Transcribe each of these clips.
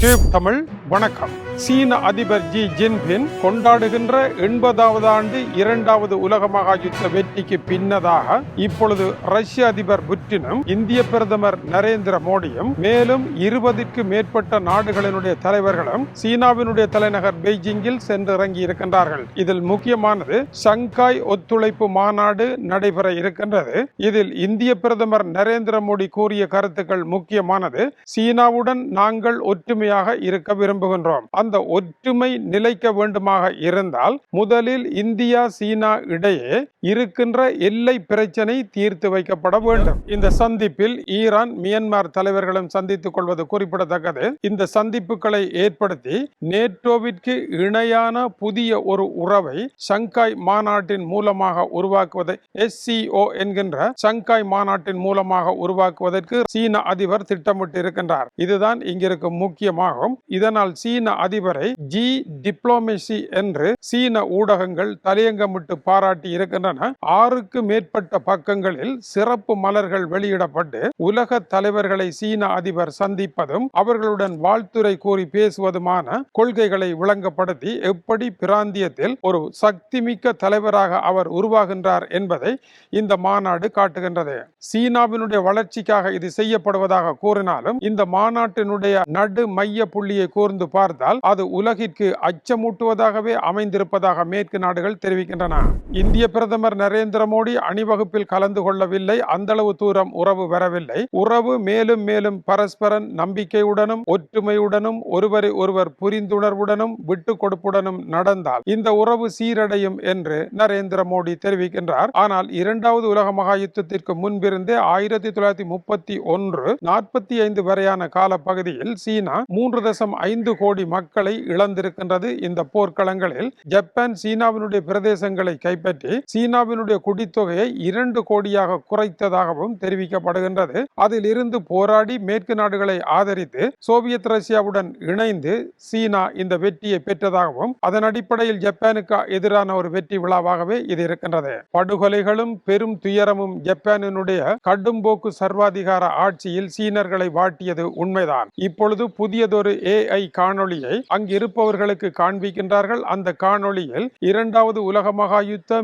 Tube Tamil வணக்கம். சீன அதிபர் ஜி ஜின்பின் கொண்டாடுகின்ற எண்பதாவது ஆண்டு இரண்டாவது உலக மகா யுத்த வெற்றிக்கு பின்னதாக இப்பொழுது ரஷ்ய அதிபர் புட்டினும் இந்திய பிரதமர் நரேந்திர மோடியும் மேலும் இருபதுக்கு மேற்பட்ட நாடுகளினுடைய தலைவர்களும் சீனாவினுடைய தலைநகர் பெய்ஜிங்கில் சென்றிறங்கி இருக்கின்றார்கள். இதில் முக்கியமானது ஷங்காய் ஒத்துழைப்பு மாநாடு நடைபெற இருக்கின்றது. இதில் இந்திய பிரதமர் நரேந்திர மோடி கூறிய கருத்துக்கள் முக்கியமானது சீனாவுடன் நாங்கள் ஒற்றுமையாக இருக்க விரும்புகின்றோம். அந்த ஒற்றுமை நிலைக்க வேண்டுமாக இருந்தால் முதலில் இந்தியா சீனா இடையே இருக்கின்ற எல்லை பிரச்சனை தீர்த்து வைக்கப்பட வேண்டும். இந்த சந்திப்பில் ஈரான் மியன்மார் தலைவர்களும் சந்தித்துக் கொள்வது குறிப்பிடத்தக்கது. இந்த சந்திப்புகளை ஏற்படுத்தி நேட்டோவிற்கு இணையான புதிய ஒரு உறவை சங்காய் மாநாட்டின் மூலமாக உருவாக்குவதை எஸ்சிஓ என்கின்ற சங்காய் மாநாட்டின் மூலமாக உருவாக்குவதற்கு சீன அதிபர் திட்டமிட்டு இருக்கின்றார் இதுதான் இங்கிருக்கும் முக்கியமாகும். இதனால் முன்னாள் சீன அதிபரை ஜி டிப்ளோமேசி என்று சீன ஊடகங்கள் தலையங்கமிட்டு பாராட்டி இருக்கின்றன. ஆறுக்கு மேற்பட்ட பக்கங்களில் சிறப்பு மலர்கள் வெளியிடப்பட்டு உலக தலைவர்களை சீன அதிபர் சந்திப்பதும் அவர்களுடன் வாழ்த்துரை கூறி பேசுவதுமான கொள்கைகளை விளங்கப்படுத்தி எப்படி பிராந்தியத்தில் ஒரு சக்திமிக்க தலைவராக அவர் உருவாகின்றார் என்பதை இந்த மாநாடு காட்டுகின்றது. சீனாவினுடைய வளர்ச்சிக்காக இது செய்யப்படுவதாக கூறினாலும் இந்த மாநாட்டினுடைய நடு மைய புள்ளியை கூர்ந்து பார்த்தால் அது உலகிற்கு அச்சமூட்டுவதாகவே அமைந்திருப்பதாக மேற்கு நாடுகள் தெரிவிக்கின்றன. இந்திய பிரதமர் நரேந்திர மோடி அணிவகுப்பில் கலந்து கொள்ளவில்லை அந்தளவு தூரம் உறவு வரவில்லை. உறவு மேலும் மேலும் பரஸ்பரன் நம்பிக்கையுடனும் ஒற்றுமையுடனும் ஒருவரை ஒருவர் புரிந்துணர்வுடனும் விட்டு கொடுப்புடனும் நடந்தால் இந்த உறவு சீரடையும் என்று நரேந்திர மோடி தெரிவிக்கின்றார். ஆனால் இரண்டாவது உலக மகா யுத்தத்திற்கு முன்பிருந்தே ஆயிரத்தி தொள்ளாயிரத்தி முப்பத்தி ஒன்று நாற்பத்தி ஐந்து வரையான காலப்பகுதியில் சீனா மூன்று தசம் ஐந்து ஐந்து கோடி மக்களை இழந்திருக்கின்றது இந்த போர்க்களங்களில். ஜப்பான் சீனாவினுடைய பிரதேசங்களை கைப்பற்றி சீனாவினுடைய குடித்தொகையை இரண்டு கோடியாக குறைத்ததாகவும் தெரிவிக்கப்படுகின்றது. அதில் இருந்து போராடி மேற்கு நாடுகளை ஆதரித்து சோவியத் ரஷ்யாவுடன் இணைந்து சீனா இந்த வெற்றியை பெற்றதாகவும் அதன் அடிப்படையில் ஜப்பானுக்கு எதிரான ஒரு வெற்றி விழாவாகவே இது இருக்கின்றது. படுகொலைகளும் பெரும் துயரமும் ஜப்பானினுடைய கடும்போக்கு சர்வாதிகார ஆட்சியில் சீனர்களை வாட்டியது உண்மைதான். இப்பொழுது புதியதொரு ஏஐ காணொளியை அங்கிருப்பவர்களுக்கு காண்பிக்கின்றார்கள். அந்த காணொளியில் இரண்டாவது உலக மகா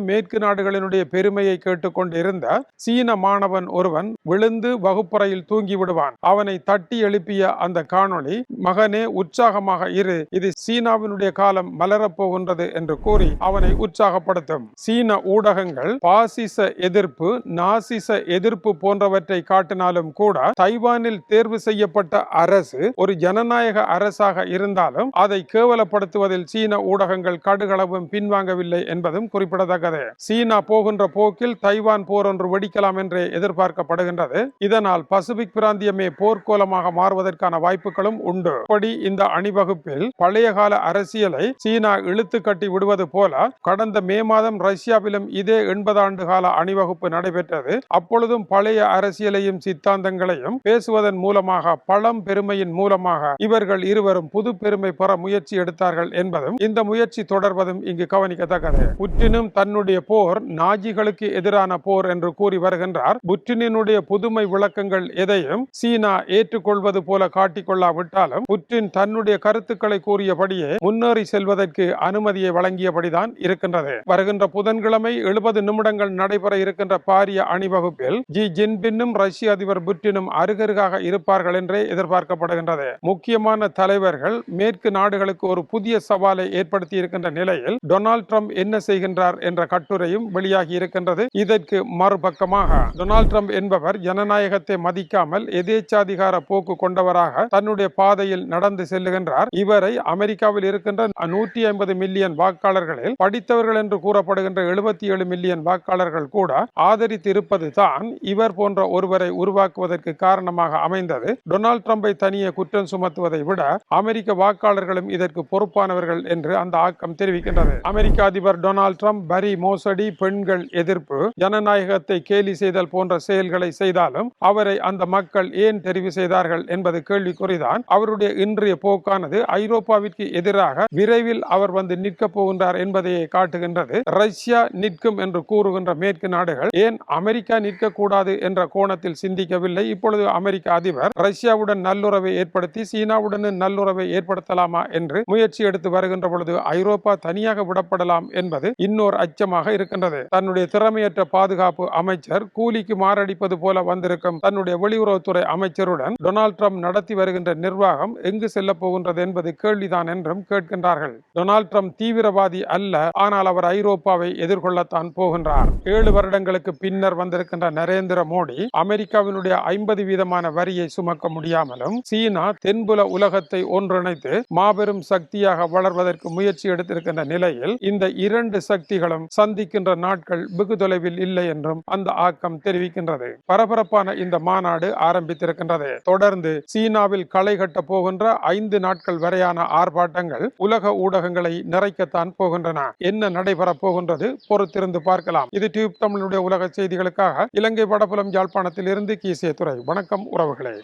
மேற்கு நாடுகளினுடைய பெருமையை கேட்டுக்கொண்டிருந்த சீன மாணவன் ஒருவன் விழுந்து வகுப்பறையில் தூங்கி விடுவான் அவனை தட்டி எழுப்பிய அந்த காணொளி மகனே உற்சாகமாக இரு. இது சீனாவினுடைய காலம் மலரப் போகின்றது என்று கூறி அவனை உற்சாகப்படுத்தும். சீன ஊடகங்கள் பாசிச எதிர்ப்பு நாசிச எதிர்ப்பு போன்றவற்றை காட்டினாலும் கூட தைவானில் தேர்வு செய்யப்பட்ட அரசு ஒரு ஜனநாயக அரசாக இருந்தாலும் அதை கேவலப்படுத்துவதில் சீன ஊடகங்கள் கடுகளவும் பின்வாங்கவில்லை என்பதும் குறிப்பிடத்தக்கது. சீனா போகின்ற போக்கில் தைவான் போர் ஒன்று வெடிக்கலாம் என்று எதிர்பார்க்கப்படுகின்றது. இதனால் பசிபிக் பிராந்தியமே போர்க்கோலமாக மாறுவதற்கான வாய்ப்புகளும் உண்டு. இப்படி இந்த அணிவகுப்பில் பழைய கால அரசியலை சீனா இழுத்து கட்டி விடுவது போல கடந்த மே மாதம் ரஷ்யாவிலும் இதே எண்பது ஆண்டு கால அணிவகுப்பு நடைபெற்றது. அப்பொழுதும் பழைய அரசியலையும் சித்தாந்தங்களையும் பேசுவதன் மூலமாக பழம் பெருமையின் மூலமாக இவர்கள் இருவரும் புது பெருமை பெற முயற்சி எடுத்தார்கள் என்பதும் இந்த முயற்சி தொடர்வதும் இங்கு கவனிக்கத்தக்கது. புட்டினும் தன்னுடைய போர் நாஜிகளுக்கு எதிரான போர் என்று கூறி வருகின்றார். புட்டினுடைய புதுமை விளக்கங்கள் எதையும் சீனா ஏற்றுக்கொள்வது போல காட்டிக்கொள்ளாவிட்டாலும் புட்டின் தன்னுடைய கருத்துக்களை கூறியபடியே முன்னேறி செல்வதற்கு அனுமதியை வழங்கியபடிதான் இருக்கின்றது. வருகின்ற புதன்கிழமை எழுபது நிமிடங்கள் நடைபெற இருக்கின்ற பாரிய அணிவகுப்பில் ஜி ஜின்பின்னும் ரஷ்ய அதிபர் புட்டினும் அருகருகாக இருப்பார்கள் என்றே எதிர்பார்க்கப்படுகின்றது. முக்கியமான தலைவர் தலைவர்கள் மேற்கு நாடுகளுக்கு ஒரு புதிய சவாலை ஏற்படுத்தி இருக்கின்ற நிலையில் டொனால்ட் ட்ரம்ப் என்ன செய்கின்றார் என்ற கட்டுரையும் வெளியாகி இருக்கின்றது. இதற்கு மறுபக்கமாக டொனால்ட் ட்ரம்ப் என்பவர் ஜனநாயகத்தை மதிக்காமல் எதேச்சாதிகார போக்கு கொண்டவராக தன்னுடைய பாதையில் நடந்து செல்லுகின்றார். இவரை அமெரிக்காவில் இருக்கின்ற நூற்றி ஐம்பது மில்லியன் வாக்காளர்களில் படித்தவர்கள் என்று கூறப்படுகின்ற எழுபத்தி ஏழு மில்லியன் வாக்காளர்கள் கூட ஆதரித்து இருப்பது தான் இவர் போன்ற ஒருவரை உருவாக்குவதற்கு காரணமாக அமைந்தது. டொனால்ட் ட்ரம்பை தனியே குற்றம் சுமத்துவதை விட அமெரிக்க வாக்காளர்களும் இதற்கு பொறுப்பானவர்கள் என்று அந்த ஆக்கம் தெரிவிக்கின்றது. அமெரிக்க அதிபர் டொனால்ட் ட்ரம்ப் வரி மோசடி பெண்கள் எதிர்ப்பு ஜனநாயகத்தை கேலி செய்தல் போன்ற செயல்களை செய்தாலும் அவரை அந்த மக்கள் ஏன் தெரிவு செய்தார்கள் என்பது கேள்விக்குறிதான். அவருடைய இன்றைய போக்கானது ஐரோப்பாவிற்கு எதிராக விரைவில் அவர் வந்து நிற்கப் போகின்றார் என்பதையே காட்டுகின்றது. ரஷ்யா நிற்கும் என்று கூறுகின்ற மேற்கு நாடுகள் ஏன் அமெரிக்கா நிற்கக்கூடாது என்ற கோணத்தில் சிந்திக்கவில்லை. இப்பொழுது அமெரிக்க அதிபர் ரஷ்யாவுடன் நல்லுறவை ஏற்படுத்தி சீனாவுடன் நல்லுறவு உறவை ஏற்படுத்தலாமா என்று முயற்சி எடுத்து வருகின்ற பொழுது ஐரோப்பா தனியாக விடப்படலாம் என்பது இன்னொரு அச்சமாக இருக்கின்றது. தன்னுடைய திறமையற்ற பாதுகாப்பு அமைச்சர் கூலிக்கு மாரடிப்பது போல வந்திருக்கும் தன்னுடைய வெளியுறவுத்துறை அமைச்சருடன் டொனால்ட் ட்ரம்ப் நடத்தி வருகின்ற நிர்வாகம் எங்கு செல்ல போகின்றது என்பது கேள்விதான் என்றும் கேட்கின்றார்கள். டொனால்ட் ட்ரம்ப் தீவிரவாதி அல்ல ஆனால் அவர் ஐரோப்பாவை எதிர்கொள்ளத்தான் போகின்றார். ஏழு வருடங்களுக்கு பின்னர் வந்திருக்கின்ற நரேந்திர மோடி அமெரிக்காவினுடைய ஐம்பது வீதமான வரியை சுமக்க முடியாமலும் சீனா தென்புல உலகத்தை ஒன்று ஒன்றிணைத்து மாபெரும் சக்தியாக வளர்வதற்கு முயற்சி எடுத்திருக்கின்ற நிலையில் இந்த இரண்டு சக்திகளும் சந்திக்கின்ற நாட்கள் வெகு தொலைவில் இல்லை என்றும் அந்த ஆக்கம் தெரிவிக்கின்றது. பரபரப்பான இந்த மாநாடு ஆரம்பித்திருக்கின்றது. தொடர்ந்து சீனாவில் களை கட்ட போகின்ற ஐந்து நாட்கள் வரையான ஆர்ப்பாட்டங்கள் உலக ஊடகங்களை நிறைக்கத்தான் போகின்றன. என்ன நடைபெறப் போகின்றது பொறுத்திருந்து பார்க்கலாம். இது டியூப் தமிழுடைய உலக செய்திகளுக்காக இலங்கை வடபுலம் யாழ்ப்பாணத்தில் இருந்து கீசிய துறை. வணக்கம் உறவுகளே.